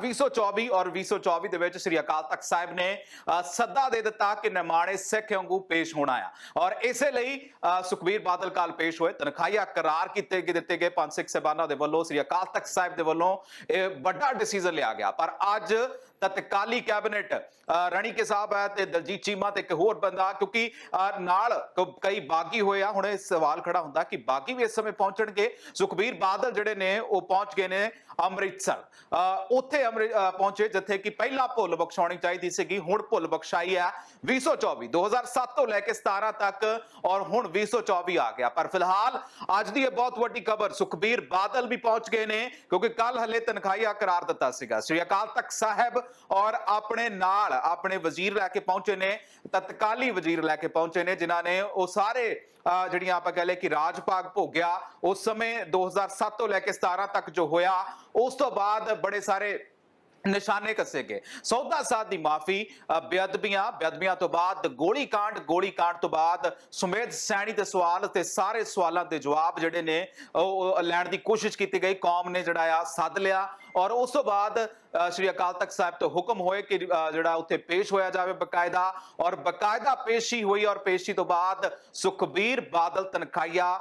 2024 ਔਰ 2024 ਦੇ ਵਿੱਚ ਸ੍ਰੀ ਅਕਾਲ ਤਖਤ ਸਾਹਿਬ ਨੇ ਅ, ਸੱਦਾ ਦੇ ਦਿੱਤਾ ਕਿ ਨਿਮਾਣੇ ਸਿੱਖ ਵਾਂਗੂ ਪੇਸ਼ ਹੋਣਾ ਆ। ਔਰ ਇਸੇ ਲਈ ਅ, ਸੁਖਬੀਰ ਬਾਦਲ ਕਾਲ ਪੇਸ਼ ਹੋਏ। ਤਨਖਾਹੀਆ ਕਰਾਰ ਕੀਤੇ ਗਏ ਦਿੱਤੇ ਗਏ। ਪੰਜ ਸਿੱਖ ਸਹਿਬਾਨਾਂ ਦੇ ਵੱਲੋਂ ਸ੍ਰੀ ਅਕਾਲ ਤਖਤ ਸਾਹਿਬ ਦੇ ਵੱਲੋਂ ਇਹ ਵੱਡਾ ਡਿਸੀਜਨ ਲਿਆ ਗਿਆ। ਪਰ ਅੱਜ ਤਤਕਾਲੀ ਕੈਬਨਿਟ ਰਣੀ ਕੇ ਸਾਹਿਬ ਹੈ ਤੇ ਦਲਜੀਤ ਚੀਮਾ ਤੇ ਇੱਕ ਹੋਰ ਬੰਦਾ, ਕਿਉਂਕਿ ਨਾਲ ਕਈ ਬਾਗੀ ਹੋਏ ਆ, ਹੁਣ ਇਹ ਸਵਾਲ ਖੜਾ ਹੁੰਦਾ ਕਿ ਬਾਗੀ ਵੀ ਇਸ ਸਮੇਂ ਪਹੁੰਚਣਗੇ। ਸੁਖਬੀਰ ਬਾਦਲ ਜਿਹੜੇ ਨੇ, ਉਹ ਪਹੁੰਚ ਗਏ ਨੇ ਅੰਮ੍ਰਿਤਸਰ। ਉੱਥੇ ਅੰਮ੍ਰਿ- ਪਹੁੰਚੇ ਜਿੱਥੇ ਕਿ ਪਹਿਲਾਂ ਭੁੱਲ ਬਖਸ਼ਾਉਣੀ ਚਾਹੀਦੀ ਸੀਗੀ, ਹੁਣ ਭੁੱਲ ਬਖਸ਼ਾਈ ਹੈ। 2024 2007 ਤੋਂ ਲੈ ਕੇ 17 ਤੱਕ, ਔਰ ਹੁਣ 2024 ਆ ਗਿਆ। ਪਰ ਫਿਲਹਾਲ, ਅੱਜ ਦੀ ਇਹ ਬਹੁਤ ਵੱਡੀ ਖਬਰ, ਸੁਖਬੀਰ ਬਾਦਲ ਵੀ ਪਹੁੰਚ ਗਏ ਨੇ, ਕਿਉਂਕਿ ਕੱਲ ਹਲੇ ਤਨਖਾਹੀਆ ਕਰਾਰ ਦਿੱਤਾ ਸੀਗਾ। ਸ੍ਰੀ ਅਕਾਲ ਤਖਤ ਸਾਹਿਬ ਔਰ ਆਪਣੇ ਨਾਲ ਆਪਣੇ ਵਜ਼ੀਰ ਲੈ ਕੇ ਪਹੁੰਚੇ ਨੇ ਤਤਕਾਲੀ ਵਜ਼ੀਰ ਲੈ ਕੇ ਪਹੁੰਚੇ ਨੇ ਜਿਨ੍ਹਾਂ ਨੇ ਉਹ ਸਾਰੇ ਅਹ, ਜਿਹੜੀਆਂ ਆਪਾਂ ਕਹ ਲਏ ਕਿ ਰਾਜ ਭਾਗ ਭੋਗਿਆ ਉਸ ਸਮੇਂ 2007 ਤੋਂ ਲੈ ਕੇ 17 ਤੱਕ ਜੋ ਹੋਇਆ ਉਸ ਤੋਂ ਬਾਅਦ ਬੜੇ ਸਾਰੇ ਨਿਸ਼ਾਨੇ ਕੱਸੇ ਗਏ। ਸੌਦਾ ਸਾਧ ਦੀ ਮਾਫੀ ਬੇਅਦਬੀਆਂ ਬੇਅਦਬੀਆਂ ਤੋਂ ਬਾਅਦ ਗੋਲੀ ਕਾਂਡ ਗੋਲੀ ਕਾਂਡ ਤੋਂ ਬਾਅਦ ਸੁਮੇਧ ਸੈਣੀ ਦੇ ਸਵਾਲ ਤੇ ਸਾਰੇ ਸਵਾਲਾਂ ਦੇ ਜਵਾਬ ਜਿਹੜੇ ਨੇ ਉਹ ਲੈਣ ਦੀ ਕੋਸ਼ਿਸ਼ ਕੀਤੀ ਗਈ। ਕੌਮ ਨੇ ਜਿਹੜਾ ਆ ਸੱਦ ਲਿਆ ਔਰ ਉਸ ਤੋਂ ਬਾਅਦ ਅ, ਸ਼੍ਰੀ ਅਕਾਲ ਤਖਤ ਸਾਹਿਬ ਤੋਂ ਹੁਕਮ ਹੋਏ ਕਿ ਜਿਹੜਾ ਉੱਥੇ ਪੇਸ਼ ਹੋਇਆ ਜਾਵੇ ਬਕਾਇਦਾ। ਔਰ ਬਕਾਇਦਾ ਪੇਸ਼ੀ ਹੋਈ ਔਰ ਪੇਸ਼ੀ ਤੋਂ ਬਾਅਦ ਸੁਖਬੀਰ ਬਾਦਲ ਤਨਖਾਹੀਆ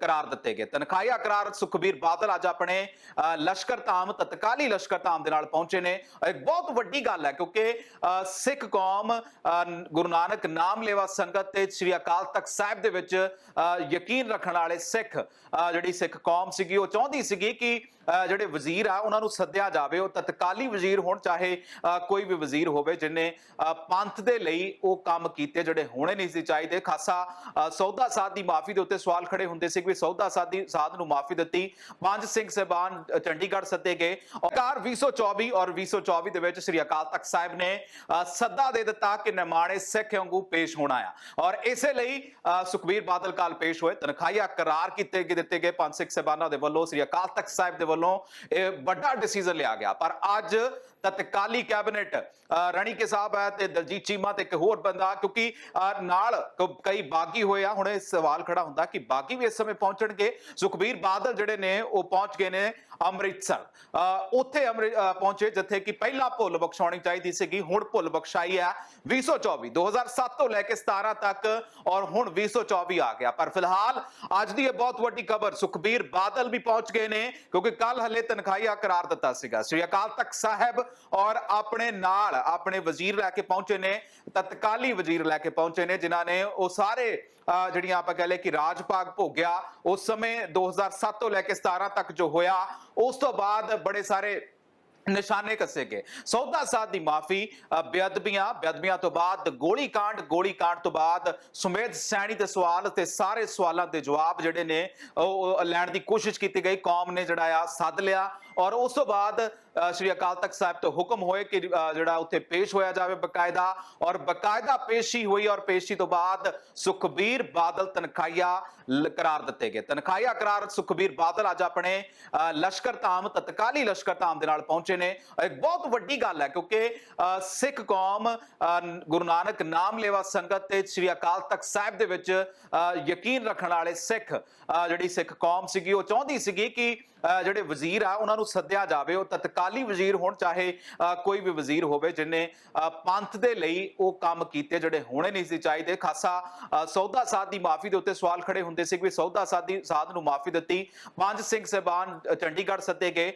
ਕਰਾਰ ਦਿੱਤੇ ਗਏ। ਤਨਖਾਹੀਆ ਕਰਾਰ ਸੁਖਬੀਰ ਬਾਦਲ ਅੱਜ ਆਪਣੇ ਅ, ਲਸ਼ਕਰ ਧਾਮ ਤਤਕਾਲੀ ਲਸ਼ਕਰ ਧਾਮ ਦੇ ਨਾਲ ਪਹੁੰਚੇ ਨੇ। ਇੱਕ ਬਹੁਤ ਵੱਡੀ ਗੱਲ ਹੈ ਕਿਉਂਕਿ ਅ, ਸਿੱਖ ਕੌਮ ਅ, ਗੁਰੂ ਨਾਨਕ ਨਾਮ ਲੇਵਾ ਸੰਗਤ ਤੇ ਸ਼੍ਰੀ ਅਕਾਲ ਤਖਤ ਸਾਹਿਬ ਦੇ ਵਿੱਚ ਅ, ਯਕੀਨ ਰੱਖਣ ਵਾਲੇ ਸਿੱਖ ਅ, ਜਿਹੜੀ ਸਿੱਖ ਕੌਮ ਸੀਗੀ ਉਹ ਚਾਹੁੰਦੀ ਸੀਗੀ ਕਿ ਜਿਹੜੇ ਵਜ਼ੀਰ ਆ ਉਹਨਾਂ ਨੂੰ ਸੱਦਿਆ ਜਾਵੇ। ਉਹ ਤਤਕਾਲੀ ਵਜ਼ੀਰ ਹੋਣ ਚਾਹੇ ਕੋਈ ਵੀ ਵਜ਼ੀਰ ਹੋਵੇ ਜਿਨੇ ਪੰਥ ਦੇ ਲਈ ਉਹ ਕੰਮ ਕੀਤੇ ਜਿਹੜੇ ਹੋਣੇ ਨਹੀਂ ਸੀ ਚਾਹੀਦੇ। ਖਾਸਾ ਸੌਦਾ ਸਾਧ ਦੀ ਮਾਫੀ ਦੇ ਉੱਤੇ ਸਵਾਲ ਖੜੇ ਹੁੰਦੇ ਸੀ ਕਿ ਵੀ ਸੌਦਾ ਸਾਧ ਦੀ ਸਾਧ ਨੂੰ ਮਾਫੀ ਦਿੱਤੀ। ਪੰਜ ਸਿੰਘ ਸਹਿਬਾਨ ਚੰਡੀਗੜ੍ਹ ਸੱਦੇ ਗਏ। ਔਕਾਰ 2024 ਔਰ 2024 ਦੇ ਵਿੱਚ ਸ੍ਰੀ ਅਕਾਲ ਤਖਤ ਸਾਹਿਬ ਨੇ ਸੱਦਾ ਦੇ ਦਿੱਤਾ ਕਿ ਨਿਮਾਣੇ ਸਿੱਖ ਵਾਂਗੂ ਪੇਸ਼ ਹੋਣਾ ਆ ਔਰ ਇਸੇ ਲਈ ਅ, ਸੁਖਬੀਰ ਬਾਦਲ ਕਾਲ ਪੇਸ਼ ਹੋਏ। ਤਨਖਾਹੀਆ ਕਰਾਰ ਕੀਤੇ ਦਿੱਤੇ ਗਏ। ਪੰਜ ਸਿੰਘ ਸਹਿਬਾਨਾਂ ਦੇ ਵੱਲੋਂ ਸ੍ਰੀ ਅਕਾਲ ਤਖਤ ਸਾਹਿਬ ਦੇ ਵੱਲੋਂ ਇਹ ਵੱਡਾ ਡਿਸੀਜਨ ਲਿਆ ਗਿਆ। ਪਰ ਅੱਜ ਤਤਕਾਲੀ ਕੈਬਨਿਟ ਰਣੀ ਕੇ ਸਾਹਿਬ ਹੈ ਤੇ ਦਲਜੀਤ ਚੀਮਾ ਤੇ ਇੱਕ ਹੋਰ ਬੰਦਾ, ਕਿਉਂਕਿ ਨਾਲ ਕ- ਕਈ ਬਾਗੀ ਹੋਏ ਆ। ਹੁਣ ਇਹ ਸਵਾਲ ਖੜਾ ਹੁੰਦਾ ਕਿ ਬਾਗੀ ਵੀ ਇਸ ਸਮੇਂ ਪਹੁੰਚਣਗੇ? ਸੁਖਬੀਰ ਬਾਦਲ ਜਿਹੜੇ ਨੇ, ਉਹ ਪਹੁੰਚ ਗਏ ਨੇ ਅੰਮ੍ਰਿਤਸਰ। ਉੱਥੇ ਅੰਮ੍ਰਿ- ਪਹੁੰਚੇ ਜਿੱਥੇ ਕਿ ਪਹਿਲਾਂ ਭੁੱਲ ਬਖਸ਼ਾਉਣੀ ਚਾਹੀਦੀ ਸੀਗੀ, ਹੁਣ ਭੁੱਲ ਬਖਸ਼ਾਈ ਹੈ। 2024 2007 ਤੋਂ ਲੈ ਕੇ 17 ਤੱਕ, ਔਰ ਹੁਣ 2024 ਆ ਗਿਆ। ਪਰ ਫਿਲਹਾਲ, ਅੱਜ ਦੀ ਇਹ ਬਹੁਤ ਵੱਡੀ ਖਬਰ, ਸੁਖਬੀਰ ਬਾਦਲ ਵੀ ਪਹੁੰਚ ਗਏ ਨੇ, ਕਿਉਂਕਿ ਕੱਲ ਹਲੇ ਤਨਖਾਹੀਆ ਕਰਾਰ ਦਿੱਤਾ ਸੀਗਾ। ਸ੍ਰੀ ਅਕਾਲ ਤਖਤ ਸਾਹਿਬ ਔਰ ਆਪਣੇ ਨਾਲ ਆਪਣੇ ਵਜ਼ੀਰ ਲੈ ਕੇ ਪਹੁੰਚੇ ਨੇ ਤਤਕਾਲੀ ਵਜ਼ੀਰ ਲੈ ਕੇ ਪਹੁੰਚੇ ਨੇ ਜਿਨ੍ਹਾਂ ਨੇ ਉਹ ਸਾਰੇ ਅ, ਜਿਹੜੀਆਂ ਆਪਾਂ ਕਹ ਲਏ ਕਿ ਰਾਜ ਭਾਗ ਭੋਗਿਆ ਉਸ ਸਮੇਂ 2007 ਤੋਂ ਲੈ ਕੇ 17 ਤੱਕ ਜੋ ਹੋਇਆ ਉਸ ਤੋਂ ਬਾਅਦ ਬੜੇ ਸਾਰੇ ਨਿਸ਼ਾਨੇ ਕੱਸੇ ਗਏ। ਸੌਦਾ ਸਾਧ ਦੀ ਮਾਫੀ ਬੇਅਦਬੀਆਂ ਬੇਅਦਬੀਆਂ ਤੋਂ ਬਾਅਦ ਗੋਲੀ ਕਾਂਡ ਗੋਲੀ ਕਾਂਡ ਤੋਂ ਬਾਅਦ ਸੁਮੇਧ ਸੈਣੀ ਦੇ ਸਵਾਲ ਤੇ ਸਾਰੇ ਸਵਾਲਾਂ ਦੇ ਜਵਾਬ ਜਿਹੜੇ ਨੇ ਉਹ ਲੈਣ ਦੀ ਕੋਸ਼ਿਸ਼ ਕੀਤੀ ਗਈ ਕੌਮ ਨੇ ਜਿਹੜਾ ਆ ਸੱਦ ਲਿਆ ਔਰ ਉਸ ਤੋਂ ਬਾਅਦ ਸ਼੍ਰੀ ਅਕਾਲ ਤਖਤ ਸਾਹਿਬ ਤੋਂ ਹੁਕਮ ਹੋਏ ਕਿ ਜਿਹੜਾ ਉੱਥੇ ਪੇਸ਼ ਹੋਇਆ ਜਾਵੇ ਬਕਾਇਦਾ ਔਰ ਬਕਾਇਦਾ ਪੇਸ਼ੀ ਹੋਈ ਔਰ ਪੇਸ਼ੀ ਤੋਂ ਬਾਅਦ ਸੁਖਬੀਰ ਬਾਦਲ ਤਨਖਾਹੀਆ ਕਰਾਰ ਦਿੱਤੇ ਗਏ। ਤਨਖਾਹੀਆ, ਕਰਾਰ ਸੁਖਬੀਰ ਬਾਦਲ ਅੱਜ ਆਪਣੇ ਲਸ਼ਕਰ ਧਾਮ, ਤਤਕਾਲੀ ਲਸ਼ਕਰ ਧਾਮ ਦੇ ਨਾਲ ਪਹੁੰਚੇ ਨੇ। ਇੱਕ ਬਹੁਤ ਵੱਡੀ ਗੱਲ ਹੈ ਕਿਉਂਕਿ ਸਿੱਖ ਕੌਮ ਗੁਰੂ ਨਾਨਕ ਨਾਮ ਲੇਵਾ ਸੰਗਤ ਤੇ ਸ਼੍ਰੀ ਅਕਾਲ ਤਖਤ ਸਾਹਿਬ ਦੇ ਵਿੱਚ ਯਕੀਨ ਰੱਖਣ ਵਾਲੇ ਸਿੱਖ ਜਿਹੜੀ ਸਿੱਖ ਕੌਮ ਸੀਗੀ, ਉਹ ਚਾਹੁੰਦੀ ਸੀਗੀ ਕਿ ਜਿਹੜੇ ਵਜ਼ੀਰ ਆ, ਉਹਨਾਂ ਨੂੰ ਸੱਦਿਆ ਜਾਵੇ ਉਹ ਤਤਕਾਲੀ ਵਜ਼ੀਰ ਹੋਣ ਚਾਹੇ ਅ, ਕੋਈ ਵੀ ਵਜ਼ੀਰ ਹੋਵੇ ਜਿਨੇ ਪੰਥ ਦੇ ਲਈ ਉਹ ਕੰਮ ਕੀਤੇ ਜਿਹੜੇ ਹੋਣੇ ਨਹੀਂ ਸੀ ਚਾਹੀਦੇ। ਖਾਸਾ ਅ, ਸੌਦਾ ਸਾਧ ਦੀ ਮਾਫੀ ਦੇ ਉੱਤੇ ਸਵਾਲ ਖੜੇ ਹੁੰਦੇ ਸੀ ਕਿ ਵੀ ਸੌਦਾ ਸਾਧ ਦੀ ਸਾਧ ਨੂੰ ਮਾਫੀ ਦਿੱਤੀ। ਪੰਜ ਸਿੰਘ ਸਹਿਬਾਨ ਚੰਡੀਗੜ੍ਹ ਸੱਦੇ ਗਏ